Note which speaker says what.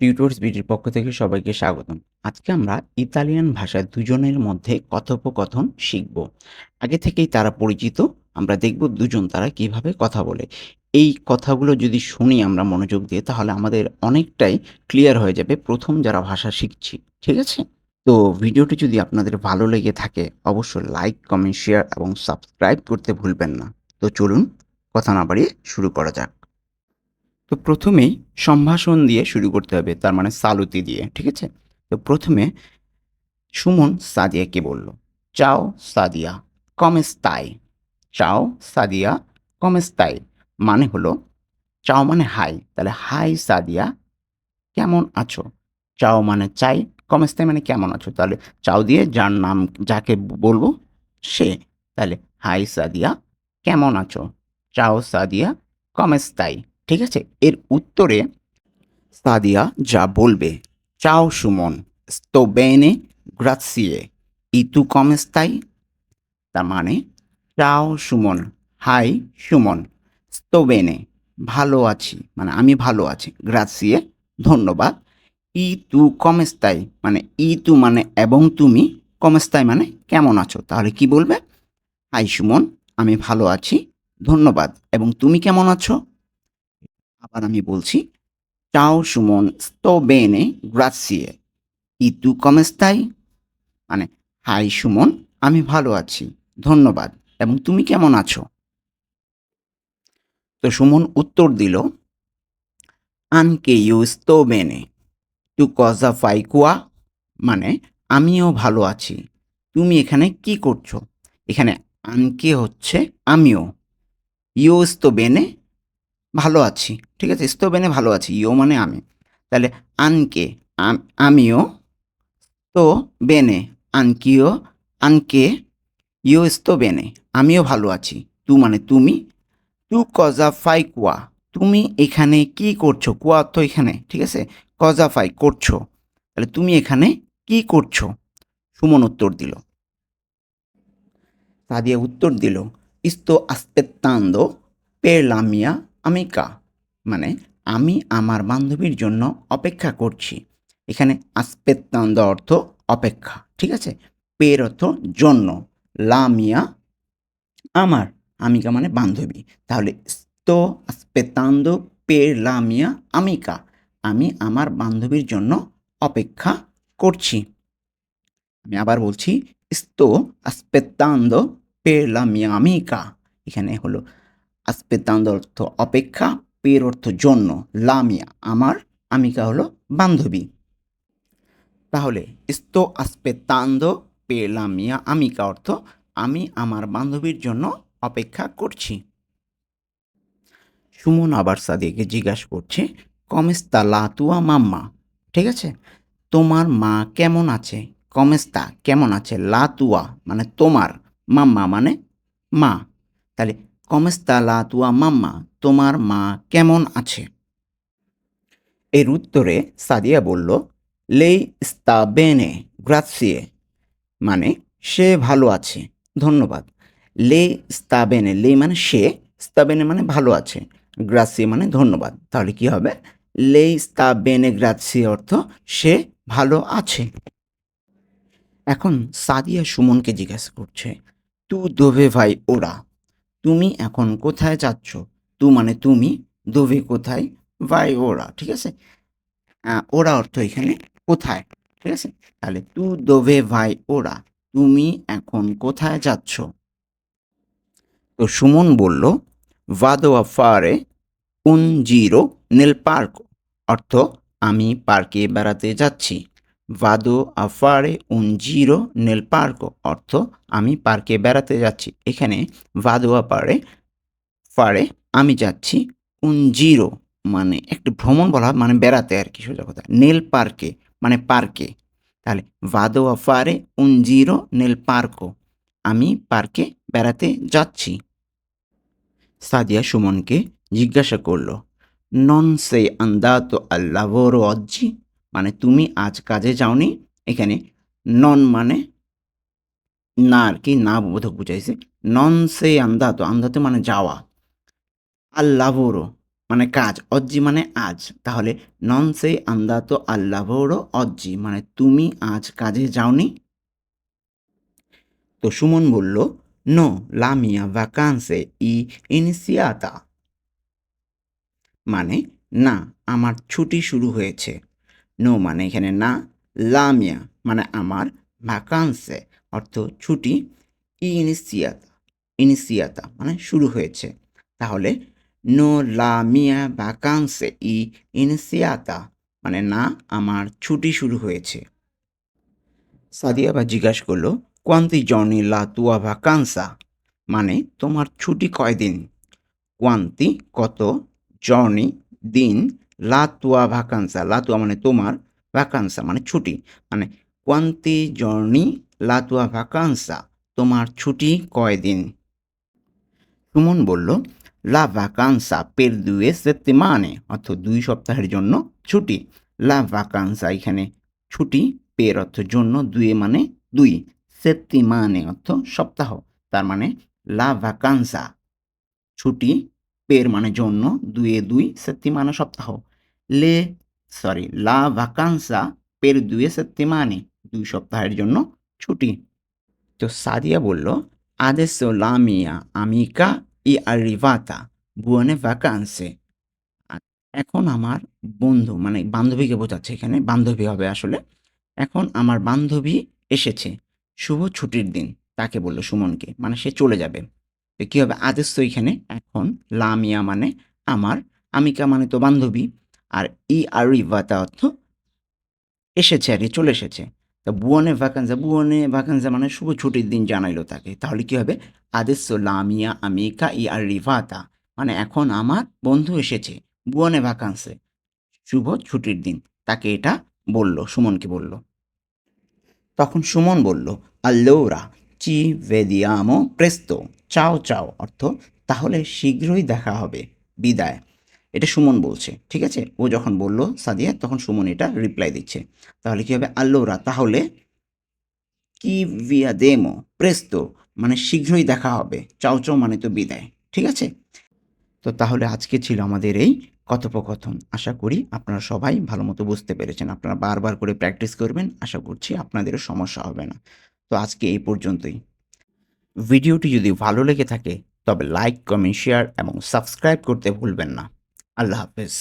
Speaker 1: টিউটোর্স বিডির পক্ষ থেকে সবাইকে স্বাগতম। আজকে আমরা ইতালিয়ান ভাষায় দুজনের মধ্যে কথোপকথন শিখব। আগে থেকেই তারা পরিচিত, আমরা দেখব দুজন তারা কীভাবে কথা বলে। এই কথাগুলো যদি শুনি আমরা মনোযোগ দিয়ে, তাহলে আমাদের অনেকটাই ক্লিয়ার হয়ে যাবে প্রথম যারা ভাষা শিখছি, ঠিক আছে? তো ভিডিওটি যদি আপনাদের ভালো লেগে থাকে, অবশ্যই লাইক কমেন্ট শেয়ার এবং সাবস্ক্রাইব করতে ভুলবেন না। তো চলুন, কথা না বাড়িয়ে শুরু করা যাক। তো প্রথমেই সম্ভাষণ দিয়ে শুরু করতে হবে, তার মানে সালুতি দিয়ে, ঠিক আছে? তো প্রথমে সুমন সাদিয়াকে বলল, চাও সাদিয়া কমেস্তাই চাও সাদিয়া কমেস্তাই মানে হলো, চাও মানে হাই, তাহলে হাই সাদিয়া, কেমন আছো? চাও মানে চাই কমেস্তাই মানে কেমন আছো? তাহলে চাও দিয়ে যার নাম, যাকে বলব সে, তাহলে হাই সাদিয়া, কেমন আছো? চাও সাদিয়া কমেস্তাই ঠিক আছে? এর উত্তরে সাদিয়া যা বলবে, চাও সুমন, sto bene, grazie ই তু কমেস্তাই তার মানে চাও সুমন, হাই সুমন bene, ভালো আছি মানে আমি ভালো আছি গ্রাসিয়ে ধন্যবাদ। ই তু কমেস্তাই মানে ই তু মানে এবং তুমি কমেস্তাই মানে কেমন আছো? তাহলে কি বলবে? হাই সুমন, আমি ভালো আছি, ধন্যবাদ। এবং তুমি কেমন আছো? আবার আমি বলছি, চাও সুমন bene grazie ই তু কমেস্তাই মানে হাই সুমন, আমি ভালো আছি, ধন্যবাদ। এবং তুমি কেমন আছো? তো সুমন উত্তর দিল, আনকে ইউ sto bene তু fai qua মানে আমিও ভালো আছি। তুমি এখানে কি করছ? এখানে আনকে হচ্ছে আমিও। ইউ sto bene ভালো আছি। ঠিক আছে? sto bene ভালো আছি। ইও মানে আমি। তাহলে আনকে, আম- আমিও। তো বেনে আনকিও, আনকে ইউ sto bene আমিও ভালো আছি। তু মানে তুমি। তু কজা ফাই কুয়া। তুমি এখানে কি করছ? কুয়া অর্থ এখানে। ঠিক আছে? কজা ফাই করছ। তাহলে তুমি এখানে কি করছ? সুমন উত্তর দিল। সাদিয়া উত্তর দিল। ইস্তো aspettando per la mia amica মানে আমি আমার বান্ধবীর জন্য অপেক্ষা করছি। এখানে aspettando অর্থ অপেক্ষা, ঠিক আছে? পের অর্থ জন্য লামিয়া আমার আমিকা মানে বান্ধবী। তাহলে sto aspettando পের mia amica আমি আমার বান্ধবীর জন্য অপেক্ষা করছি। আমি আবার বলছি sto aspettando পের লামিয়া amica এখানে হলো aspettando অর্থ অপেক্ষা পের অর্থ জন্য। লামিয়া আমার আমিকা হলো বান্ধবী। তাহলে aspettando per la mia amica অর্থ আমি আমার বান্ধবীর জন্য অপেক্ষা করছি। সুমন আবার সাদিয়াকে জিজ্ঞাসা করছে, কমেস্তা লাতুয়া মাম্মা? ঠিক আছে? তোমার মা কেমন আছে? কমেস্তা, কেমন আছে? লাতুয়া মানে তোমার, মাম্মা মানে মা। তাহলে কমেস্তা লাতুয়া মাম্মা, তোমার মা কেমন আছে? এর উত্তরে সাদিয়া বলল, লেই স্তা বেনে গ্রাসিয়ে মানে সে ভালো আছে, ধন্যবাদ। লে স্তাবেনে লে মানে সে স্তাবেনে মানে ভালো আছে গ্রাসিয়ে মানে ধন্যবাদ। তাহলে কি হবে? লে স্তাবেনে গ্রাসিয়ে অর্থ সে ভালো আছে। এখন সাদিয়া সুমনকে জিজ্ঞাসা করছে, তু দোভে ভাই ওরা? তুমি এখন কোথায় যাচ্ছ? তু মানে তুমি দোভে কোথায়? ভাই, ওরা, ঠিক আছে? ওরা অর্থ এখানে কোথায়? ঠিক আছে? তাহলে তু দোভে ভাই, ওরা, তুমি এখন কোথায় যাচ্ছ? তো সুমন বলল ভাদো আফারে উন জিরো নীল পার্ক? অর্থ, আমি পার্কে বেড়াতে যাচ্ছি। ভাদো আফারে উন জিরো নীল পার্ক অর্থ আমি পার্কে বেড়াতে যাচ্ছি। এখানে ভাদো আফারে ফারে আমি যাচ্ছি উন জিরো মানে একটু ভ্রমণ বলা মানে বেড়াতে আর কি, সোজা কথা। নীল পার্কে মানে পার্কে তাহলে ভাদো আফারে উন জিরো নীল পার্কো আমি পার্কে বেড়াতে যাচ্ছি। সাদিয়া সুমনকে জিজ্ঞাসা করল নন সে আন্দাতো lavoro oggi? মানে তুমি আজ কাজে যাওনি, এখানে নন মানে না আর কি, না বোধক বুঝাইছে। নন সে আন্দাতো আন্দাতো মানে যাওয়া। lavoro মানে কাজ, অজ্জি মানে আজ। তাহলে নন সেই আন্দাতো আল্লাভরো, অজ্জি মানে তুমি আজ কাজে যাওনি। তো সুমন বলল, নো, লামিয়া ভ্যাকান্সে ই ইনিসিয়াতা মানে না, আমার ছুটি শুরু হয়েছে। নো মানে এখানে না, লামিয়া মানে আমার ভ্যাকান্সে অর্থ ছুটি ইনিসিয়াতা ইনিসিয়াতা মানে শুরু হয়েছে। তাহলে নো লামিয়া ভ্যাকান্সে ই ইনিসিয়াতা মানে না, আমার ছুটি শুরু হয়েছে। সাদিয়া বা জিজ্ঞাসা করল কোয়ান্তি জর্নি লা তুয়া ভ্যাকান্সা মানে তোমার ছুটি কয়দিন? কোয়ান্তি কত? জর্নি দিন? লা তুয়া লাতুয়া মানে তোমার ভ্যাকান্সা মানে ছুটি। মানে কোয়ান্তি জর্নি, লা তুয়া ভ্যাকান্সা তোমার ছুটি কয়দিন? সুমন বলল, লা ভ্যাকান্সা পের দুয়ে সেত্তিমানে অর্থ দুই সপ্তাহের জন্য ছুটি। লা ভ্যাকান্সা এখানে ছুটি, পের অর্থ জন্য দুয়ে মানে দুই সেত্তিমানে অর্থ সপ্তাহ। তার মানে লা ভ্যাকান্সা ছুটি, পের মানে জন্য দুয়ে দুই সেত্তিমানে সপ্তাহ। লে সরি লা ভ্যাকান্সা পের দুয়ে সেত্তিমানে দুই সপ্তাহের জন্য ছুটি। তো সাদিয়া বলল adesso la mia amica è arrivata buone vacanze এখন আমার বন্ধু মানে বান্ধবীকে বোঝাচ্ছে এখানে, বান্ধবী হবে আসলে। এখন আমার বান্ধবী এসেছে, শুভ ছুটির দিন, তাকে বলল সুমনকে মানে সে চলে যাবে। তো কী হবে? আদেশ তো এখানে এখন লামিয়া মানে আমার, আমিকা মানে তো বান্ধবী। আর ই আরিভাতা অর্থ এসেছে আর কি, চলে এসেছে। তা বুয়নে ভ্যাকান্সা বুয়নে ভ্যাকান্সা মানে শুভ ছুটির দিন জানাইলো তাকে। তাহলে কী হবে? আদেশ লামিয়া আমিকা ই আরিভাতা মানে এখন আমার বন্ধু এসেছে বুয়নে ভ্যাকান্সে শুভ ছুটির দিন তাকে এটা বলল সুমনকে বলল। তখন সুমন বলল আল্লোরা চি ভেদিয়ামো প্রেস্তো চাও চাও অর্থ তাহলে শীঘ্রই দেখা হবে বিদায়। এটা সুমন বলছে, ঠিক আছে? ও যখন বলল সাদিয়া, তখন সুমন এটা রিপ্লাই দিচ্ছে। তাহলে কি হবে? আল্লোরা, তাহলে কি ভিয়া দেমো প্রেস্তো মানে শীঘ্রই দেখা হবে, চাও চাও মানে তো বিদায়, ঠিক আছে? তো তাহলে আজকে ছিল আমাদের এই কথোপকথন। আশা করি আপনারা সবাই ভালো মতো বুঝতে পেরেছেন। আপনারা বারবার করে প্র্যাকটিস করবেন, আশা করছি আপনাদেরও সমস্যা হবে না। তো আজকে এই পর্যন্তই। ভিডিওটি যদি ভালো লেগে থাকে, তবে লাইক কমেন্ট শেয়ার এবং সাবস্ক্রাইব করতে ভুলবেন না। আল্লাহ হাফেজ।